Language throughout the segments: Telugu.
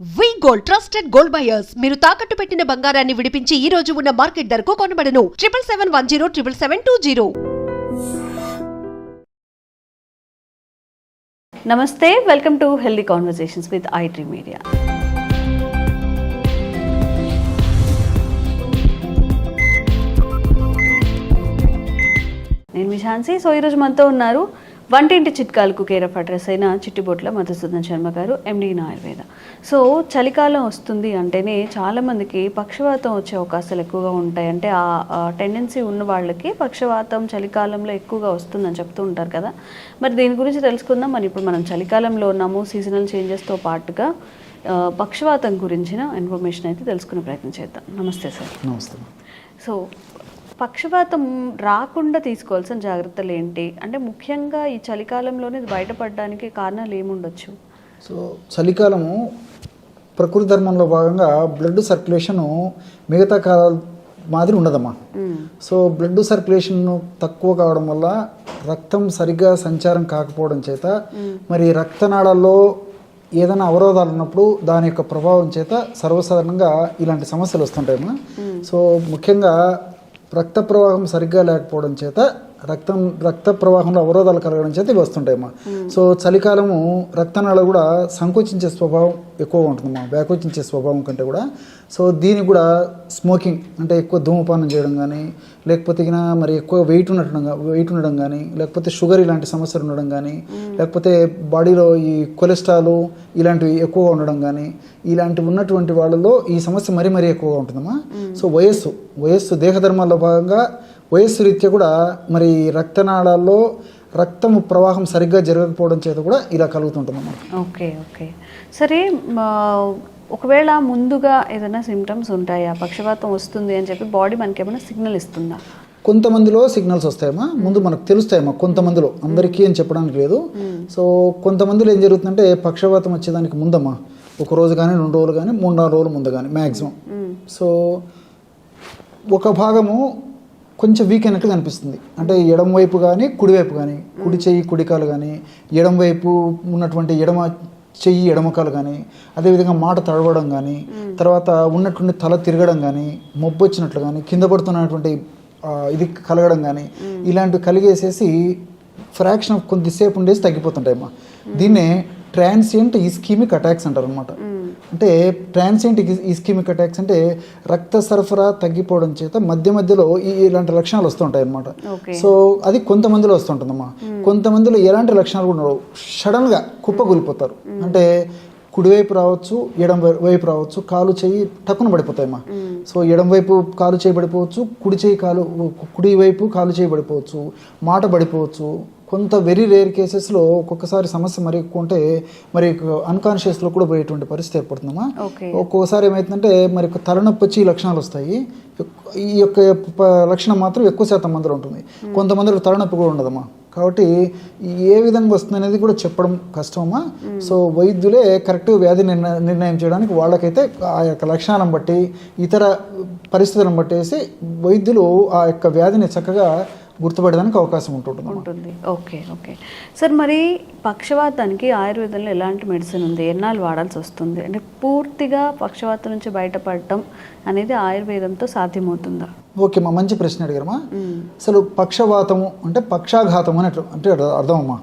V gold trusted gold buyers మీరు తాకట్టు పెట్టిన బంగారాన్ని విడిపించి ఈ రోజు ఉన్న మార్కెట్ ధరకు కొనబడను. Triple seven one zero triple seven two zero నమస్తే welcome to healthy conversations with IT media నేను మీ ఝాన్సీ. సో ఈరోజు మనతో ఉన్నారు వంటింటి చిట్కాలకు కేర్ ఆఫ్ అడ్రస్ అయిన చిట్టిబొట్ల మధుసూదన్ శర్మ గారు ఎండి ఆయుర్వేద సో చలికాలం వస్తుంది అంటేనే చాలామందికి పక్షవాతం వచ్చే అవకాశాలు ఎక్కువగా ఉంటాయి. అంటే ఆ టెండెన్సీ ఉన్న వాళ్ళకి పక్షవాతం చలికాలంలో ఎక్కువగా వస్తుందని చెప్తూ ఉంటారు కదా. మరి దీని గురించి తెలుసుకుందాం. మరి ఇప్పుడు మనం చలికాలంలో ఉన్నాము సీజనల్ చేంజెస్తో పాటుగా పక్షవాతం గురించిన ఇన్ఫర్మేషన్ అయితే తెలుసుకునే ప్రయత్నం చేద్దాం. నమస్తే సార్. నమస్తే. సో పక్షపాతం రాకుండా తీసుకోవాల్సిన జాగ్రత్తలు ఏంటి? అంటే ముఖ్యంగా ఈ చలికాలంలోనే బయటపడడానికి కారణాలు ఏముండొచ్చు? సో చలికాలము ప్రకృతి ధర్మంలో భాగంగా బ్లడ్ సర్క్యులేషను మిగతా కాలాల మాదిరి ఉండదమ్మా. మ్మ్. సో బ్లడ్ సర్క్యులేషన్ తక్కువ కావడం వల్ల రక్తం సరిగ్గా సంచారం కాకపోవడం చేత మరి రక్తనాళాల్లో ఏదైనా అవరోధాలు ఉన్నప్పుడు దాని యొక్క ప్రభావం చేత సర్వసాధారణంగా ఇలాంటి సమస్యలు వస్తుంటాయమ్మా. సో ముఖ్యంగా రక్త ప్రవాహం సరిగ్గా లేకపోవడం చేత రక్తం రక్త ప్రవాహంలో అవరోధాలు కలగడం చేత ఇవి వస్తుంటాయమ్మా సో చలికాలము రక్తనాళాలు కూడా సంకోచించే స్వభావం ఎక్కువగా ఉంటుందమ్మా వ్యాకోచించే స్వభావం కంటే కూడా. సో దీనికి కూడా స్మోకింగ్ అంటే ఎక్కువ ధూమపానం చేయడం కానీ లేకపోతే ఇక మరి ఎక్కువ వెయిట్ ఉండటం వెయిట్ ఉండడం కానీ లేకపోతే షుగర్ ఇలాంటి సమస్యలు ఉండడం కానీ లేకపోతే బాడీలో ఈ కొలెస్ట్రాల్ ఇలాంటివి ఎక్కువగా ఉండడం కానీ ఇలాంటివి ఉన్నటువంటి వాళ్ళలో ఈ సమస్య మరీ మరీ ఎక్కువగా ఉంటుందమ్మా. సో వయస్సు వయస్సు దేహధర్మాల్లో భాగంగా వయస్సు రీత్యా కూడా మరి రక్తనాళాల్లో రక్తము ప్రవాహం సరిగ్గా జరగకపోవడం చేత కూడా ఇలా కలుగుతుంటుందన్నమాట ఓకే ఓకే. సరే ఒకవేళ ముందుగా ఏదైనా సిమ్టమ్స్ ఉంటాయా? పక్షపాతం వస్తుంది అని చెప్పి బాడీ మనకి ఏమైనా సిగ్నల్ ఇస్తుందా? కొంతమందిలో సిగ్నల్స్ వస్తాయమ్మా. ముందు మనకు తెలుస్తాయమ్మా కొంతమందిలో. అందరికీ అని చెప్పడానికి లేదు. సో కొంతమందిలో ఏం జరుగుతుందంటే పక్షవాతం వచ్చేదానికి ముందమ్మా. ఒక రోజు కానీ రెండు రోజులు కానీ మూడు నాలుగు రోజులు ముందు కానీ మ్యాక్సిమం సో ఒక భాగము కొంచెం వీక్ అయినట్టు కనిపిస్తుంది అంటే ఎడం వైపు కానీ కుడివైపు కానీ కుడి చెయ్యి కుడికాలు కానీ ఎడం వైపు ఉన్నటువంటి ఎడమ చెయ్యి ఎడమకాలు కానీ అదేవిధంగా మాట తడవడం కానీ తర్వాత ఉన్నటువంటి తల తిరగడం కానీ మొబ్బు వచ్చినట్లు కానీ కింద పడుతున్నటువంటి ఇది కలగడం కానీ ఇలాంటివి కలిగేసేసి ఫ్రాక్షన్ ఆఫ్ కొద్దిసేపు ఉండేసి తగ్గిపోతుంటాయి అమ్మా దీన్నే ట్రాన్సియంట్ ఇస్కీమిక్ అటాక్స్ అంటారు అనమాట అంటే ట్రాన్సియంట్ ఇస్కీమిక్ అటాక్స్ అంటే రక్త సరఫరా తగ్గిపోవడం చేత మధ్య మధ్యలో ఈ ఇలాంటి లక్షణాలు వస్తుంటాయి అనమాట సో అది కొంతమందిలో వస్తుంటుందమ్మా కొంతమందిలో ఎలాంటి లక్షణాలు కూడా ఉండవు. సడన్గా కుప్పకూలిపోతారు. అంటే కుడివైపు రావచ్చు ఎడం వైపు రావచ్చు కాలు చేయి టక్కున పడిపోతాయమ్మా సో ఎడం వైపు కాలు చేయి పడిపోవచ్చు కుడి చేయి కాలు కుడి వైపు కాలు చేయి పడిపోవచ్చు మాట పడిపోవచ్చు కొంత వెరీ రేర్ కేసెస్లో ఒక్కొక్కసారి సమస్య మరి ఎక్కువ ఉంటే మరి అన్కాన్షియస్లో కూడా పోయేటువంటి పరిస్థితి ఏర్పడుతుందమ్మా. ఒక్కోసారి ఏమవుతుందంటే మరి తలనొప్పి వచ్చి లక్షణాలు వస్తాయి. ఈ యొక్క లక్షణం మాత్రం ఎక్కువ శాతం మందిలో ఉంటుంది. కొంతమందిలో తలనొప్పి కూడా ఉండదమ్మా. కాబట్టి ఏ విధంగా వస్తుంది అనేది కూడా చెప్పడం కష్టమమ్మా. సో వైద్యులే కరెక్ట్ వ్యాధి నిర్ణ- నిర్ణయం చేయడానికి వాళ్ళకైతే ఆ యొక్క లక్షణాలను బట్టి ఇతర పరిస్థితులను బట్టేసి వైద్యులు ఆ యొక్క వ్యాధిని చక్కగా గుర్తుపడడానికి అవకాశం ఉంటుంటుంది ఉంటుంది. Okay okay. సార్ మరి పక్షవాతానికి ఆయుర్వేదంలో ఎలాంటి మెడిసిన్ ఉంది? ఎన్నాళ్ళు వాడాల్సి వస్తుంది? అంటే పూర్తిగా పక్షవాతం నుంచి బయటపడటం అనేది ఆయుర్వేదంతో సాధ్యమవుతుందా? ఓకే మా మంచి ప్రశ్న అడిగారమ్మా. అసలు పక్షవాతము అంటే పక్షాఘాతం అని అంటే అర్థమమ్మా.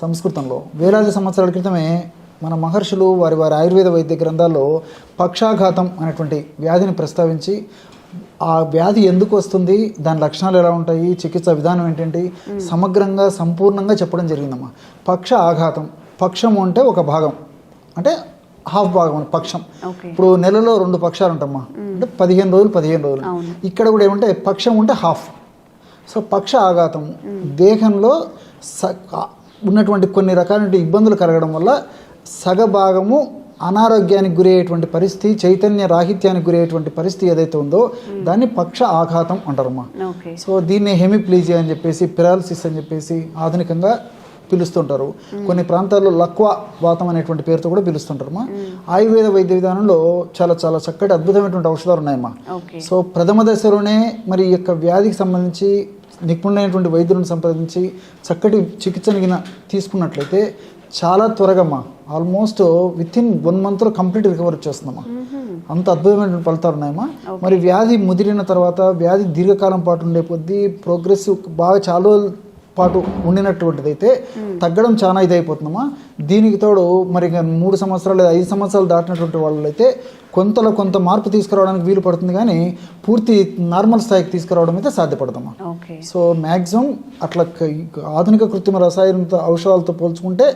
సంస్కృతంలో. వేలాది సంవత్సరాల క్రితమే మన మహర్షులు వారి వారి ఆయుర్వేద వైద్య గ్రంథాల్లో పక్షాఘాతం అనేటువంటి వ్యాధిని ప్రస్తావించి ఆ వ్యాధి ఎందుకు వస్తుంది? దాని లక్షణాలు ఎలా ఉంటాయి? చికిత్స విధానం ఏంటంటే? సమగ్రంగా సంపూర్ణంగా చెప్పడం జరిగిందమ్మా. పక్ష ఆఘాతం. పక్షము అంటే ఒక భాగం. అంటే హాఫ్ భాగం పక్షం. ఇప్పుడు నెలలో రెండు పక్షాలు ఉంటామ్మా అంటే పదిహేను రోజులు పదిహేను రోజులు. ఇక్కడ కూడా ఏమంటే పక్షం ఉంటే హాఫ్. సో పక్ష ఆఘాతం. దేహంలో ఉన్నటువంటి కొన్ని రకాల ఇబ్బందులు కలగడం వల్ల సగభాగము అనారోగ్యానికి గురయ్యేటువంటి పరిస్థితి చైతన్య రాహిత్యానికి గురయ్యేటువంటి పరిస్థితి ఏదైతే ఉందో దాన్ని పక్ష ఆఘాతం అంటారమ్మా. సో దీన్ని హెమిప్లీజియా అని చెప్పేసి పిరాలసిస్ అని చెప్పేసి ఆధునికంగా పిలుస్తుంటారు. కొన్ని ప్రాంతాల్లో లక్వా వాతం అనేటువంటి పేరుతో కూడా పిలుస్తుంటారమ్మా. ఆయుర్వేద వైద్య విధానంలో చాలా చాలా చక్కటి అద్భుతమైనటువంటి ఔషధాలు ఉన్నాయమ్మా. సో ప్రథమ దశలోనే మరి ఈ యొక్క వ్యాధికి సంబంధించి నిపుణులైనటువంటి వైద్యులను సంప్రదించి చక్కటి చికిత్సను గిన తీసుకున్నట్లయితే చాలా త్వరగా ఆల్మోస్ట్ విత్ ఇన్ వన్ మంత్లో కంప్లీట్ రికవర్ వచ్చేస్తుందమ్మా. అంత అద్భుతమైన ఫలితాలు ఉన్నాయమ్మా. మరి వ్యాధి ముదిరిన తర్వాత వ్యాధి దీర్ఘకాలం పాటు ఉండే కొద్దీ ప్రోగ్రెసివ్ బాగా చాలా పాటు ఉండినటువంటిది అయితే తగ్గడం చాలా ఇదైపోతుందమ్మా. దీనికి తోడు మరి మూడు సంవత్సరాలు లేదా ఐదు సంవత్సరాలు దాటినటువంటి వాళ్ళు అయితే కొంతలో కొంత మార్పు తీసుకురావడానికి వీలు పడుతుంది కానీ పూర్తి నార్మల్ స్థాయికి తీసుకురావడం అయితే సాధ్యపడదమ్మా. సో మ్యాక్సిమం అట్లా ఆధునిక కృత్రిమ రసాయన ఔషధాలతో పోల్చుకుంటే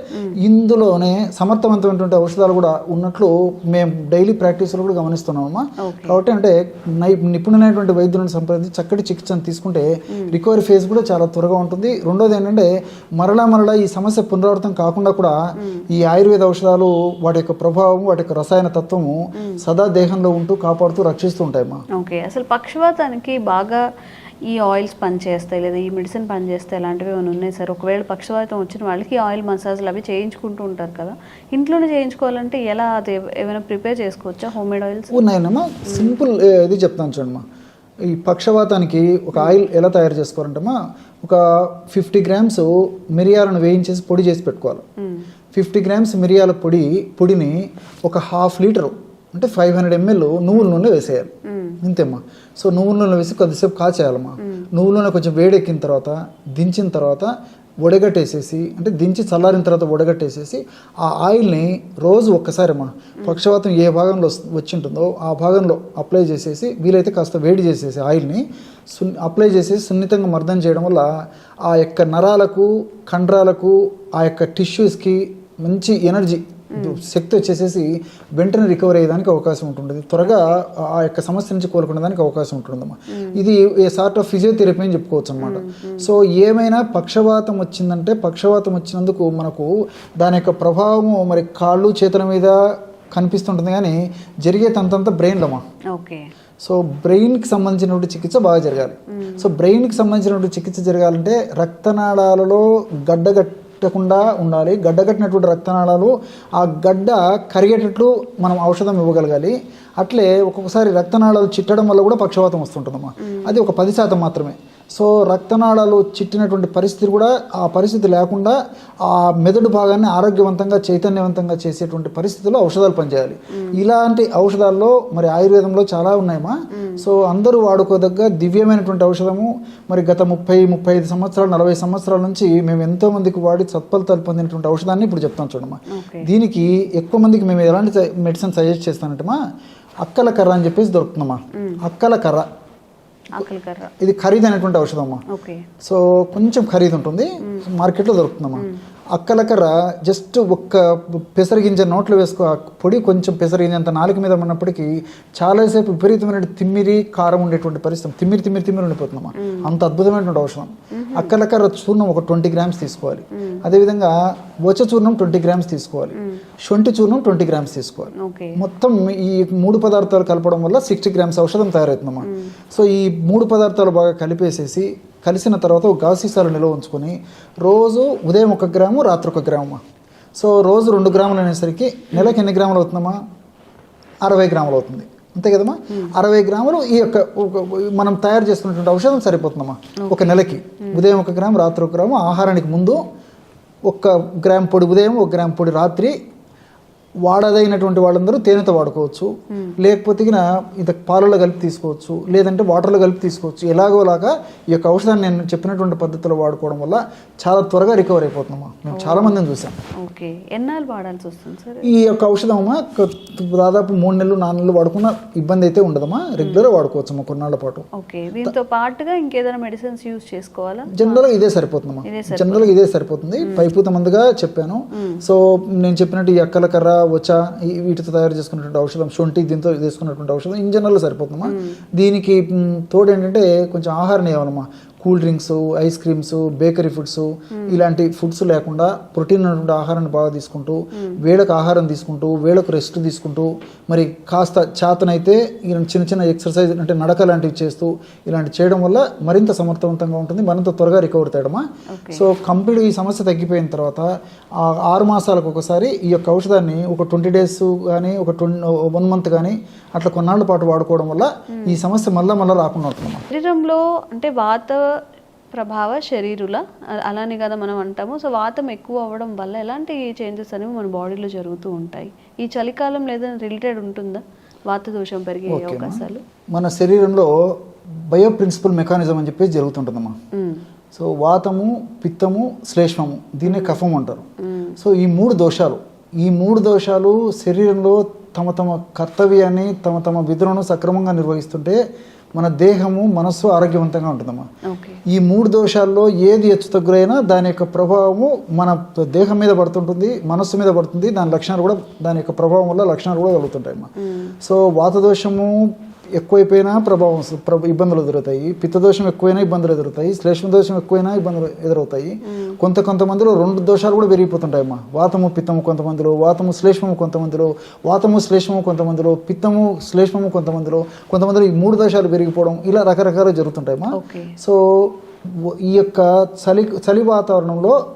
ఇందులోనే సమర్థవంతమైనటువంటి ఔషధాలు కూడా ఉన్నట్లు మేము డైలీ ప్రాక్టీస్లో కూడా గమనిస్తున్నామమ్మా. కాబట్టి అంటే నై నిపుణులైనటువంటి వైద్యులను సంప్రదించి చక్కటి చికిత్సను తీసుకుంటే రికవరీ ఫేజ్ కూడా చాలా త్వరగా ఉంటుంది. రెండోది ఏంటంటే మరలా మరలా ఈ సమస్య పునరావృతం కాకుండా కూడా ఈ ఆయుర్వేద ఔషధాలు వాటి యొక్క ప్రభావం వాటి యొక్క రసాయన తత్వము సదా దేహంలో ఉంటూ కాపాడుతూ రక్షిస్తూ ఉంటాయమ్మా. ఓకే. అసలు పక్షవాతానికి బాగా ఈ ఆయిల్స్ పనిచేస్తాయి లేదా ఈ మెడిసిన్ పనిచేస్తాయి అలాంటివి ఏమైనా ఉన్నాయి సార్? ఒకవేళ పక్షవాతం వచ్చిన వాళ్ళకి ఆయిల్ మసాజ్లు అవి చేయించుకుంటూ ఉంటారు కదా. ఇంట్లోనే చేయించుకోవాలంటే ఎలా అది ఏమైనా ప్రిపేర్ చేసుకోవచ్చా? హోమ్ మేడ్ ఆయిల్స్ ఉన్నాయన్నమా సింపుల్ ఇది చెప్తాను చూడమ్మా. ఈ పక్షవాతానికి ఒక ఆయిల్ ఎలా తయారు చేసుకోవాలంటమ్మా ఒక ఫిఫ్టీ గ్రామ్స్ మిరియాలను వేయించేసి పొడి చేసి పెట్టుకోవాలి. ఫిఫ్టీ గ్రామ్స్ మిరియాల పొడి పొడిని ఒక హాఫ్ లీటరు అంటే ఫైవ్ హండ్రెడ్ ఎంఎల్ నువ్వుల నూనె వేసేయాలి. ఇంతేమ్మా. సో నువ్వుల నూనె వేసి కొద్దిసేపు కాచేయాలమ్మా. నువ్వుల నూనె కొంచెం వేడెక్కిన తర్వాత దించిన తర్వాత వడగట్టేసేసి అంటే దించి చల్లారిన తర్వాత వడగట్టేసేసి ఆ ఆయిల్ని రోజు ఒక్కసారమ్మా పక్షవాతం ఏ భాగంలో వస్- వచ్చి ఉంటుందో ఆ భాగంలో అప్లై చేసేసి వీలైతే కాస్త వేడి చేసేసి ఆయిల్ని సున్ అప్లై చేసేసి సున్నితంగా మర్దన చేయడం వల్ల ఆ యొక్క నరాలకు కండరాలకు ఆ యొక్క టిష్యూస్కి మంచి ఎనర్జీ శక్తి వచ్చేసేసి వెంటనే రికవర్ అయ్యేదానికి అవకాశం ఉంటుంది త్వరగా ఆ యొక్క సమస్య నుంచి కోలుకునే దానికి అవకాశం ఉంటుందమ్మా. ఇది ఏ సార్ట్ ఆఫ్ ఫిజియోథెరపీ అని చెప్పుకోవచ్చు అనమాట సో ఏమైనా పక్షవాతం వచ్చిందంటే పక్షవాతం వచ్చినందుకు మనకు దాని యొక్క ప్రభావము మరి కాళ్ళు చేతుల మీద కనిపిస్తుంటుంది కానీ జరిగే తంతంతా బ్రెయిన్లోమా ఓకే. సో బ్రెయిన్కి సంబంధించినటువంటి చికిత్స బాగా జరగాలి. సో బ్రెయిన్కి సంబంధించినటువంటి చికిత్స జరగాలంటే రక్తనాళాలలో గడ్డగట్టకుండా ఉండాలి. గడ్డగట్టినటువంటి రక్తనాళాలు ఆ గడ్డ కరిగేటట్లు మనం ఔషధం ఇవ్వగలగాలి. అట్లే ఒక్కొక్కసారి రక్తనాళాలు చిట్టడం వల్ల కూడా పక్షవాతం వస్తుంటుందమ్మా. అది ఒక పది శాతం మాత్రమే. సో రక్తనాళాలు చిట్టినటువంటి పరిస్థితి కూడా ఆ పరిస్థితి లేకుండా ఆ మెదడు భాగాన్ని ఆరోగ్యవంతంగా చైతన్యవంతంగా చేసేటువంటి పరిస్థితుల్లో ఔషధాలు పనిచేయాలి. ఇలాంటి ఔషధాల్లో మరి ఆయుర్వేదంలో చాలా ఉన్నాయమ్మా. సో అందరూ వాడుకోదగ్గ దివ్యమైనటువంటి ఔషధము. మరి గత ముప్పై ముప్పై ఐదు సంవత్సరాలు నలభై సంవత్సరాల నుంచి మేము ఎంతో మందికి వాడి సత్ఫలితాలు పొందినటువంటి ఔషధాన్ని ఇప్పుడు చెప్తాం చూడమ్మా. దీనికి ఎక్కువ మందికి మేము ఎలాంటి మెడిసిన్ సజెస్ట్ చేస్తానంటేమా అక్కల కర్ర అని చెప్పేసి దొరుకుతుందమ్మా. అక్కల కర్ర. ఇది ఖరీదైనటువంటి ఔషధం అమ్మా. సో కొంచెం ఖరీదు ఉంటుంది. మార్కెట్లో దొరుకుతుందమ్మా. అక్కలకర జస్ట్ ఒక్క పెసరగింజ నోట్లో వేసుకో ఆ పొడి కొంచెం పెసరగింజ అంత నాలుక మీద ఉన్నప్పటికీ చాలాసేపు విపరీతమైన తిమ్మిరి కారం ఉండేటువంటి పరిస్థితి. తిమ్మిరి తిమ్మిరి తిమ్మిరి ఉండిపోతుందమ్మా. అంత అద్భుతమైనటువంటి ఔషధం. అక్కలకర చూర్ణం ఒక ట్వంటీ గ్రామ్స్ తీసుకోవాలి. అదేవిధంగా వచ చూర్ణం ట్వంటీ గ్రామ్స్ తీసుకోవాలి. శొంఠి చూర్ణం ట్వంటీ గ్రామ్స్ తీసుకోవాలి. మొత్తం ఈ మూడు పదార్థాలు కలపడం వల్ల సిక్స్టీ గ్రామ్స్ ఔషధం తయారవుతుందమ్మా. సో ఈ మూడు పదార్థాలు బాగా కలిపేసేసి కలిసిన తర్వాత ఒక సీసాలు నిల్వ ఉంచుకొని రోజు ఉదయం ఒక గ్రాము రాత్రి ఒక గ్రామమ్మా సో రోజు రెండు గ్రాములు అనేసరికి నెలకు ఎన్ని గ్రాములు అవుతుందమ్మా? అరవై గ్రాములు అవుతుంది. అంతే కదమ్మా? అరవై గ్రాములు ఈ యొక్క మనం తయారు చేసుకున్నటువంటి ఔషధం సరిపోతుందమ్మా. ఒక నెలకి. ఉదయం ఒక గ్రాము రాత్రి ఒక గ్రాము ఆహారానికి ముందు ఒక గ్రామ్ పొడి ఉదయం ఒక గ్రామ్ పొడి రాత్రి వాడదైనటువంటి వాళ్ళందరూ తేనెతో వాడుకోవచ్చు. లేకపోతే గిన ఇది పాలలో కలిపి తీసుకోవచ్చు. లేదంటే వాటర్లో కలిపి తీసుకోవచ్చు. ఎలాగోలాగా ఈ యొక్క ఔషధాన్ని నేను చెప్పినటువంటి పద్ధతిలో వాడుకోవడం వల్ల చాలా త్వరగా రికవర్ అయిపోతున్నామా? మేము చాలా మందిని చూసాం. ఓకే. ఎన్నాళ్ళు వాడాల్సి వస్తుంది సార్? ఈ యొక్క ఔషధం అమ్మా దాదాపు మూడు నెలలు నాలుగు నెలలు వాడుకున్న ఇబ్బంది అయితే ఉండదమ్మా. రెగ్యులర్గా వాడుకోవచ్చు అమ్మా కొన్నాళ్ళ పాటు. ఓకే. దీంతో పాటుగా ఇంకేదైనా మెడిసిన్స్ యూజ్ చేసుకోవాలా? జనరల్గా ఇదే సరిపోతుందమ్మా. ఇదే జనరల్గా ఇదే సరిపోతుంది. పైపూత మందుగా చెప్పాను. సో నేను చెప్పినట్టు ఈ అక్కల కర్ర వచ్చ? ఈ- వీటితో తయారు చేసుకున్నటువంటి ఔషధం శొంఠి దీంతో తీసుకున్నటువంటి ఔషధం ఇన్ జనరల్ సరిపోతుందమ్మా. దీనికి తోడు ఏంటంటే కొంచెం ఆహార నియమనమ్మా cool drinks ice creams bakery foods ఇలాంటి ఫుడ్స్ లేకుండా ప్రోటీన్ ఉన్నటువంటి ఆహారాన్ని బాగా తీసుకుంటూ వేళకు ఆహారం తీసుకుంటూ వేళకు రెస్ట్ తీసుకుంటూ మరి కాస్త చేతనైతే ఇలాంటి చిన్న చిన్న ఎక్సర్సైజ్ అంటే నడక లాంటివి చేస్తూ ఇలాంటి చేయడం వల్ల మరింత సమర్థవంతంగా ఉంటుంది. మరింత త్వరగా రికవర్ తేయడమా సో కంప్లీట్ ఈ సమస్య తగ్గిపోయిన తర్వాత ఆ ఆరు మాసాలకు ఒకసారి ఈ యొక్క ఔషధాన్ని ఒక ట్వంటీ డేస్ కానీ ఒక ట్వంటీ వన్ మంత్ కానీ అట్లా కొన్నాళ్ళ పాటు వాడుకోవడం వల్ల ఈ సమస్య మళ్ళా మళ్ళీ రాకుండా ఉంటుందమ్మా. శరీరంలో అంటే వాత ప్రభావ శరీరుల అలానే కదా మనం అంటాము సో వాతం ఎక్కువ అవ్వడం వల్ల ఎలాంటి చేంజెస్ అనేవి మన బాడీలో జరుగుతూ ఉంటాయి ఈ చలికాలం లేదా రిలేటెడ్ ఉంటుందా వాత దోషం పెరిగే. అవకాశాలు మన శరీరంలో బయో ప్రిన్సిపల్ మెకానిజం అని చెప్పేసి జరుగుతుంటుందమ్మా మ్మ్. సో వాతము పిత్తము శ్లేష్మము దీన్నే కఫం అంటారు. సో ఈ మూడు దోషాలు ఈ మూడు దోషాలు శరీరంలో తమ తమ కర్తవ్యాన్ని తమ తమ విధులను సక్రమంగా నిర్వహిస్తుంటే మన దేహము మనస్సు ఆరోగ్యవంతంగా ఉంటుందమ్మా. ఈ మూడు దోషాల్లో ఏది హెచ్చు తగ్గురైనా దాని యొక్క ప్రభావము మన దేహం మీద పడుతుంటుంది మనస్సు మీద పడుతుంది దాని లక్షణాలు కూడా దాని యొక్క ప్రభావం వల్ల లక్షణాలు కూడా కలుగుతుంటాయి అమ్మా మ్మ్. సో వాతదోషము ఎక్కువైపోయినా ప్రభావం ప్రభ- ఇబ్బందులు ఎదురవుతాయి. పిత్తదోషం ఎక్కువైనా ఇబ్బందులు ఎదురవుతాయి. శ్లేష్మ దోషం ఎక్కువైనా ఇబ్బందులు ఎదురవుతాయి. కొంత కొంతమందిలో రెండు దోషాలు కూడా పెరిగిపోతుంటాయి అమ్మా వాతము పిత్తము కొంతమందిలో వాతము శ్లేష్మము కొంతమందిలో వాతము శ్లేష్మము కొంతమందిలో పిత్తము శ్లేష్మము కొంతమందిలో కొంతమందిలో ఈ మూడు దోషాలు పెరిగిపోవడం ఇలా రకరకాలు జరుగుతుంటాయి అమ్మా ఓకే. సో ఈ యొక్క చలి చలి వాతావరణంలో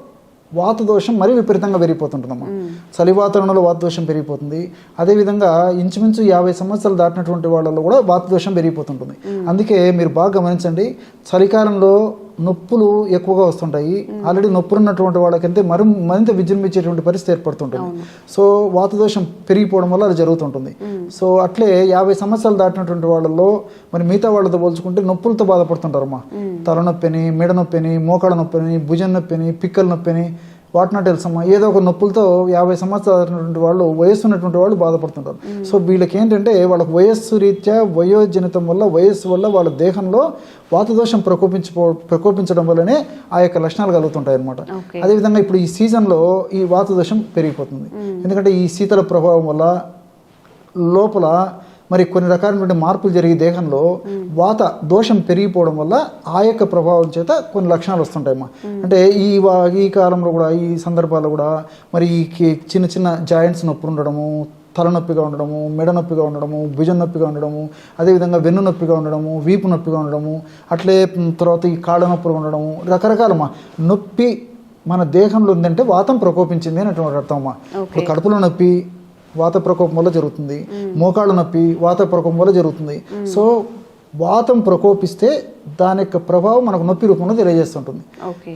వాత దోషం మరీ విపరీతంగా పెరిగిపోతుంటుందమ్మా. చలి వాతావరణంలో వాత దోషం పెరిగిపోతుంది. అదేవిధంగా ఇంచుమించు యాభై సంవత్సరాలు దాటినటువంటి వాళ్ళలో కూడా వాత దోషం పెరిగిపోతుంటుంది అందుకే మీరు బాగా గమనించండి. చలికాలంలో నొప్పులు ఎక్కువగా వస్తుంటాయి. ఆల్రెడీ నొప్పులు ఉన్నటువంటి వాళ్ళకంటే మరి మరింత విజృంభించేటువంటి పరిస్థితి ఏర్పడుతుంటుంది. సో వాత దోషం పెరిగిపోవడం వల్ల అది జరుగుతుంటుంది. సో అట్లే యాభై సంవత్సరాలు దాటినటువంటి వాళ్ళలో మరి మిగతా వాళ్ళతో పోల్చుకుంటే నొప్పులతో బాధపడుతుంటారమ్మా. తలనొప్పిని మెడ నొప్పిని మోకాడ నొప్పిని భుజం నొప్పిని పిక్కల నొప్పిని వాటినా తెలుసమ్మా? ఏదో ఒక నొప్పులతో యాభై సంవత్సరాలు వాళ్ళు వయస్సు ఉన్నటువంటి వాళ్ళు బాధపడుతుంటారు. సో వీళ్ళకి ఏంటంటే వాళ్ళకి వయస్సు రీత్యా వయోజనితం వల్ల వయస్సు వల్ల వాళ్ళ దేహంలో వాతదోషం ప్రకోపించిపో ప్రకోపించడం వల్లనే ఆ యొక్క లక్షణాలు కలుగుతుంటాయి అనమాట అదేవిధంగా ఇప్పుడు ఈ సీజన్లో ఈ వాతదోషం పెరిగిపోతుంది. ఎందుకంటే ఈ శీతల ప్రభావం వల్ల లోపల మరి కొన్ని రకాలైనటువంటి మార్పులు జరిగి దేహంలో వాత దోషం పెరిగిపోవడం వల్ల ఆ యొక్క ప్రభావం చేత కొన్ని లక్షణాలు వస్తుంటాయమ్మా. అంటే ఈ వా- ఈ కాలంలో కూడా ఈ సందర్భాల్లో కూడా మరి ఈ చిన్న చిన్న జాయింట్స్ నొప్పులు ఉండడము తలనొప్పిగా ఉండడము మెడ నొప్పిగా ఉండడము భుజం నొప్పిగా ఉండడము అదేవిధంగా వెన్ను నొప్పిగా ఉండడము వీపు నొప్పిగా ఉండడము అట్లే తర్వాత ఈ కాళ్ళ నొప్పులు ఉండడము రకరకాలమ్మా. నొప్పి మన దేహంలో ఉందంటే వాతం ప్రకోపించింది అనేటువంటి అర్థం అమ్మా ఇప్పుడు కడుపులో నొప్పి వాత ప్రకోపం వల్ల జరుగుతుంది. మోకాళ్ళ నొప్పి వాత ప్రకోపం వల్ల జరుగుతుంది. సో వాతం ప్రకోపిస్తే దాని యొక్క ప్రభావం మనకు నొప్పి రూపంలో తెలియజేస్తుంటుంది.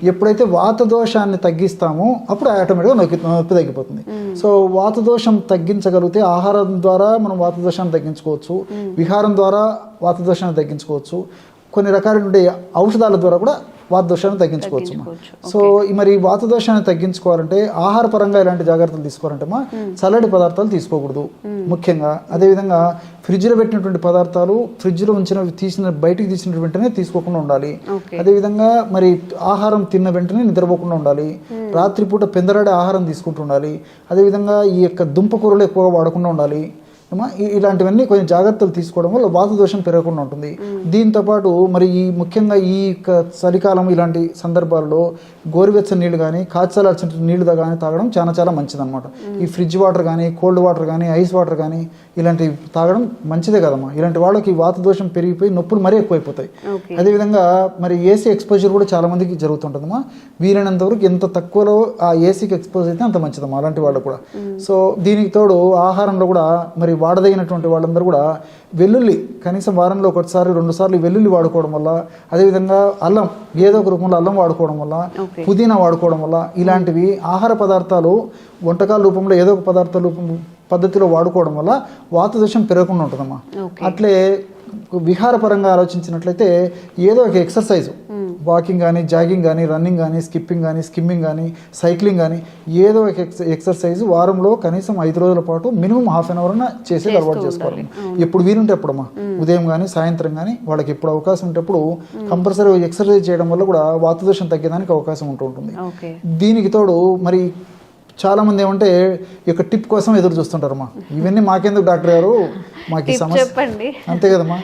ఎప్పుడైతే వాత దోషాన్ని తగ్గిస్తామో అప్పుడు ఆటోమేటిక్గా నొప్పి నొప్పి తగ్గిపోతుంది. సో వాత దోషం తగ్గించగలిగితే ఆహారం ద్వారా మనం వాత దోషాన్ని తగ్గించుకోవచ్చు విహారం ద్వారా వాత దోషాన్ని తగ్గించుకోవచ్చు. కొన్ని రకాలైన ఔషధాల ద్వారా కూడా వాత దోషాన్ని తగ్గించుకోవచ్చు. సో మరి వాత దోషాన్ని తగ్గించుకోవాలంటే ఆహార పరంగా ఎలాంటి జాగ్రత్తలు తీసుకోవాలంటే మా చల్లటి పదార్థాలు తీసుకోకూడదు. ముఖ్యంగా అదేవిధంగా ఫ్రిడ్జ్లో పెట్టినటువంటి పదార్థాలు ఫ్రిడ్జ్లో ఉంచిన తీసిన బయటికి తీసిన వెంటనే తీసుకోకుండా ఉండాలి. అదేవిధంగా మరి ఆహారం తిన్న వెంటనే నిద్రపోకుండా ఉండాలి. రాత్రిపూట పెందరాడే ఆహారం తీసుకుంటూ ఉండాలి. అదేవిధంగా ఈ యొక్క దుంప కూరలు ఎక్కువగా వాడకుండా ఉండాలి. ఇలాంటివన్నీ కొంచెం జాగ్రత్తలు తీసుకోవడం వల్ల వాత దోషం పెరగకుండా ఉంటుంది. దీంతో పాటు మరి ఈ ముఖ్యంగా ఈ చలికాలం ఇలాంటి సందర్భాల్లో గోరువెచ్చని నీళ్ళు కానీ కాచలాల్సిన నీళ్ళు కానీ తాగడం చాలా చాలా మంచిదన్నమాట. ఈ ఫ్రిడ్జ్ వాటర్ కానీ కోల్డ్ వాటర్ కానీ ఐస్ వాటర్ కానీ ఇలాంటివి తాగడం మంచిదే కదమ్మా. ఇలాంటి వాళ్ళకి వాత దోషం పెరిగిపోయి నొప్పులు మరీ ఎక్కువైపోతాయి. అదేవిధంగా మరి ఏసీ ఎక్స్పోజర్ కూడా చాలా మందికి జరుగుతుంటుందమ్మా. వీలైనంత వరకు ఎంత తక్కువలో ఆ ఏసీకి ఎక్స్పోజ్ అయితే అంత మంచిదమ్మా అలాంటి వాళ్ళు కూడా. సో దీనికి తోడు ఆహారంలో కూడా మరి వాడదగినటువంటి వాళ్ళందరూ కూడా వెల్లుల్లి కనీసం వారంలో ఒకసారి రెండు సార్లు వెల్లుల్లి వాడుకోవడం వల్ల అదేవిధంగా అల్లం ఏదో ఒక రూపంలో అల్లం వాడుకోవడం వల్ల పుదీనా వాడుకోవడం వల్ల ఇలాంటివి ఆహార పదార్థాలు వంటకాల రూపంలో ఏదో ఒక పదార్థ రూపం పద్ధతిలో వాడుకోవడం వల్ల వాత దోషం పెరగకుండా ఉంటుందమ్మా. అట్లే విహార పరంగా ఆలోచించినట్లయితే ఏదో ఒక ఎక్సర్సైజ్. వాకింగ్ కానీ జాగింగ్ కానీ రన్నింగ్ కానీ స్కిప్పింగ్ కానీ స్కిమ్మింగ్ కానీ సైక్లింగ్ కానీ ఏదో ఒక ఎక్స్ ఎక్సర్సైజ్ వారంలో కనీసం ఐదు రోజుల పాటు మినిమం హాఫ్ అన్ అవర్ చేసేది అలవాటు చేసుకోవాలి ఎప్పుడు వీలుంటే అప్పుడమ్మా ఉదయం కానీ సాయంత్రం కానీ వాళ్ళకి ఎప్పుడు అవకాశం ఉంటేప్పుడు కంపల్సరీ ఎక్సర్సైజ్ చేయడం వల్ల కూడా వాతదోషం తగ్గడానికి అవకాశం ఉంటూ ఉంటుంది. దీనికి తోడు మరి చాలా మంది ఏమంటే ఈ యొక్క టిప్ కోసం ఎదురు చూస్తుంటారమ్మా ఇవన్నీ మాకెందుకు డాక్టర్ గారు? మాకు సమస్య అంతే కదమ్మా.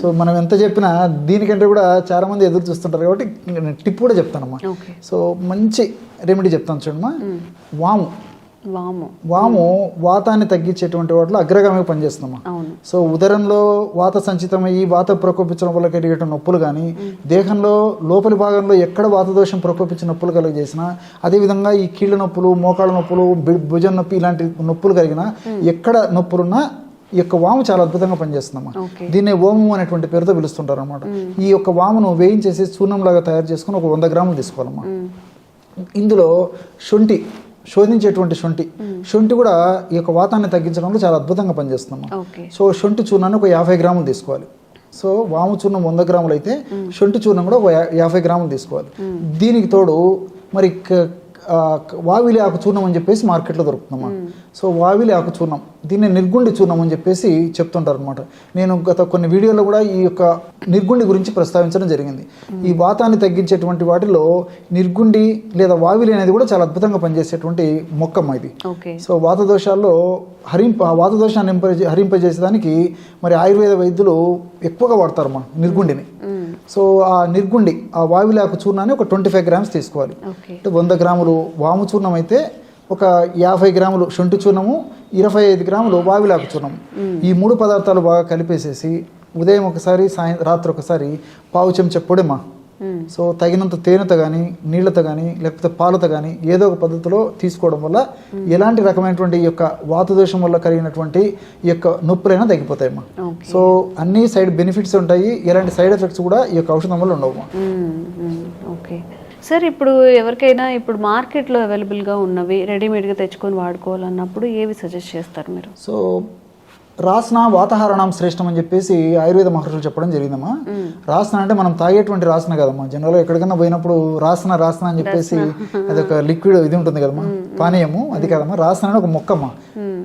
సో మనం ఎంత చెప్పినా దీనికంటే కూడా చాలా మంది ఎదురు చూస్తుంటారు కాబట్టి నేను టిప్ కూడా చెప్తానమ్మా. సో మంచి రెమెడీ చెప్తాను చూడమ్మా. వాము. వాము. వాము వాతాన్ని తగ్గించేటువంటి వాటిలో అగ్రగామిగా పనిచేస్తుందమ్మా. అవును. సో ఉదరంలో వాత సంచితమయ్యి వాత ప్రకోపించడం వల్ల కలిగే నొప్పులు కానీ దేహంలో లోపలి భాగంలో ఎక్కడ వాత దోషం ప్రకోపించిన నొప్పులు కలిగజేసినా అదేవిధంగా ఈ కీళ్ళ నొప్పులు మోకాళ్ళ నొప్పులు భుజం నొప్పి ఇలాంటి నొప్పులు కలిగిన ఎక్కడ నొప్పులున్నా ఈ యొక్క వాము చాలా అద్భుతంగా పనిచేస్తుందమ్మా. దీన్ని ఓము అనేటువంటి పేరుతో పిలుస్తుంటారు అనమాట ఈ యొక్క వామును వేయించేసి చూర్ణం లాగా తయారు చేసుకుని ఒక వంద గ్రాములు తీసుకోవాలమ్మా. ఇందులో శొంఠి శోధించేటువంటి శొంఠి. శొంఠి కూడా ఈ యొక్క వాతాన్ని తగ్గించడంలో చాలా అద్భుతంగా పనిచేస్తుందమ్మా ఓకే. సో శొంఠి చూర్ణాన్ని ఒక యాభై గ్రాములు తీసుకోవాలి. సో వాము చూర్ణం వంద గ్రాములు అయితే శొంఠి చూర్ణం కూడా ఒక యాభై గ్రాములు తీసుకోవాలి. దీనికి తోడు మరి వావిలి ఆకు చూర్ణం అని చెప్పేసి మార్కెట్లో దొరుకుతుందమ్మా. సో వావిలి ఆకు చూర్ణం దీన్ని నిర్గుండి చూర్ణం అని చెప్పేసి చెప్తుంటారు అనమాట నేను గత కొన్ని వీడియోలో కూడా ఈ యొక్క నిర్గుండి గురించి ప్రస్తావించడం జరిగింది. ఈ వాతాన్ని తగ్గించేటువంటి వాటిలో నిర్గుండి లేదా వావిలి అనేది కూడా చాలా అద్భుతంగా పనిచేసేటువంటి మొక్కమ్మ ఇది. సో వాత దోషాల్లో హరింప ఆ వాత దోషాన్ని హరింప హరింపజేసేదానికి మరి ఆయుర్వేద వైద్యులు ఎక్కువగా వాడతారు మా నిర్గుండిని సో ఆ నిర్గుండి ఆ వావిలాకు చూర్ణాన్ని ఒక ట్వంటీ ఫైవ్ గ్రామ్స్ తీసుకోవాలి. అంటే వంద గ్రాములు వాము చూర్ణం అయితే ఒక యాభై గ్రాములు శొంఠి చూర్ణము ఇరవై ఐదు గ్రాములు వావిలాకు చూర్ణం. ఈ మూడు పదార్థాలు బాగా కలిపేసేసి ఉదయం ఒకసారి సాయం రాత్రి ఒకసారి పావు చెంచా పొడిమా సో తగినంత తేనెతో కానీ నీళ్ళతో కానీ లేకపోతే పాలతో కానీ ఏదో ఒక పద్ధతిలో తీసుకోవడం వల్ల ఎలాంటి రకమైనటువంటి ఈ యొక్క వాతదోషం వల్ల కలిగినటువంటి ఈ యొక్క నొప్పులైనా తగ్గిపోతాయమ్మా. సో అన్ని సైడ్ బెనిఫిట్స్ ఉంటాయి ఎలాంటి సైడ్ ఎఫెక్ట్స్ కూడా ఈ యొక్క ఔషధం వల్ల ఉండవు. ఓకే సార్ ఇప్పుడు ఎవరికైనా ఇప్పుడు మార్కెట్లో అవైలబుల్గా ఉన్నవి రెడీమేడ్గా తెచ్చుకొని వాడుకోవాలన్నప్పుడు ఏవి సజెస్ట్ చేస్తారు మీరు? సో రాసన వాతాహారణం శ్రేష్టం అని చెప్పేసి ఆయుర్వేద మహర్షులు చెప్పడం జరిగిందమ్మా. రాసన అంటే మనం తాగేటువంటి రాసన కదమ్మా. జనరల్గా ఎక్కడికైనా పోయినప్పుడు రాసన రాసన అని చెప్పేసి అది ఒక లిక్విడ్ ఇది ఉంటుంది కదమ్మా. పానీయము అది కదమ్మా. రాసన అని ఒక మొక్కమ్మా.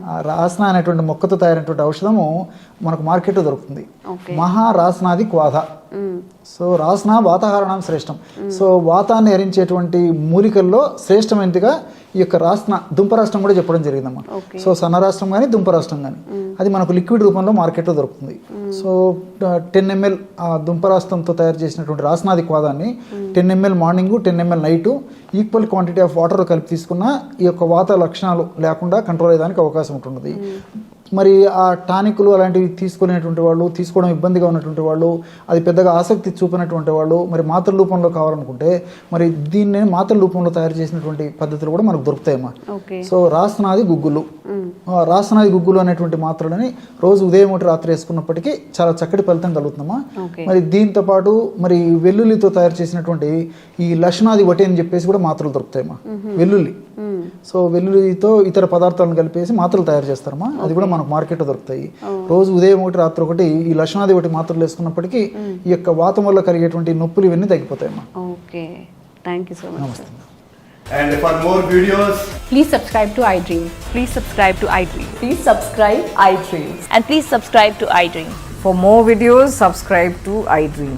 ఆ రాసన అనేటువంటి మొక్కతో తయారైనటువంటి ఔషధము మనకు మార్కెట్లో దొరుకుతుంది. ఓకే. మహారాసనాది క్వాధ. సో రాసన వాతాహారణం శ్రేష్టం. సో వాతాన్ని హరించేటువంటి మూలికల్లో శ్రేష్టమైనదిగా ఈ యొక్క రాసన దుంపరాష్ట్రం కూడా చెప్పడం జరిగిందమ్మా. సో సన్న రాష్ట్రం కానీ దుంపరాష్ట్రం కానీ అది మనకు లిక్విడ్ రూపంలో మార్కెట్లో దొరుకుతుంది. సో టెన్ ఎంఎల్ దుంపరాష్ట్రంతో తయారు చేసినటువంటి రాసనాది క్వాదాన్ని ten ML morning ten ML night equal quantity of water కలిపి తీసుకున్న ఈ యొక్క వాత లక్షణాలు లేకుండా కంట్రోల్ అయ్యడానికి అవకాశం ఉంటుంది మరి ఆ టానిక్లు అలాంటివి తీసుకునేటువంటి వాళ్ళు తీసుకోవడం ఇబ్బందిగా ఉన్నటువంటి వాళ్ళు అది పెద్దగా ఆసక్తి చూపినటువంటి వాళ్ళు మరి మాత్రల రూపంలో కావాలనుకుంటే మరి దీన్ని మాత్రల రూపంలో తయారు చేసినటువంటి పద్ధతులు కూడా మనకు దొరుకుతాయమ్మా. సో రాసనాది గుగ్గులు. రాసనాది గుగ్గులు అనేటువంటి మాత్రలని రోజు ఉదయం ఒకటి రాత్రి వేసుకున్నప్పటికీ చాలా చక్కటి ఫలితం కలుగుతుందమ్మా. మరి దీంతో పాటు మరి వెల్లుల్లితో తయారు చేసినటువంటి ఈ లక్షణాది వటి అని చెప్పేసి కూడా మాత్రలు దొరుకుతాయమ్మా. వెల్లుల్లి. సో వెల్లుల్లితో ఇతర పదార్థాలను కలిపేసి మాత్రలు తయారు చేస్తారమ్మా అది కూడా మనకు మార్కెట్లో దొరుకుతాయి రోజు ఉదయం ఒకటి రాత్రి ఒకటి ఈ లక్షణాది ఒకటి మాత్రలు వేసుకున్నప్పటికీ ఈ యొక్క వాతం వల్ల కలిగేటువంటి నొప్పులు ఇవన్నీ తగ్గిపోతాయమ్మా okay thank you so much sir And for more videos, Please subscribe to iDream. Please subscribe to iDream. Please subscribe iDream. And please subscribe to iDream. For more videos, subscribe to iDream.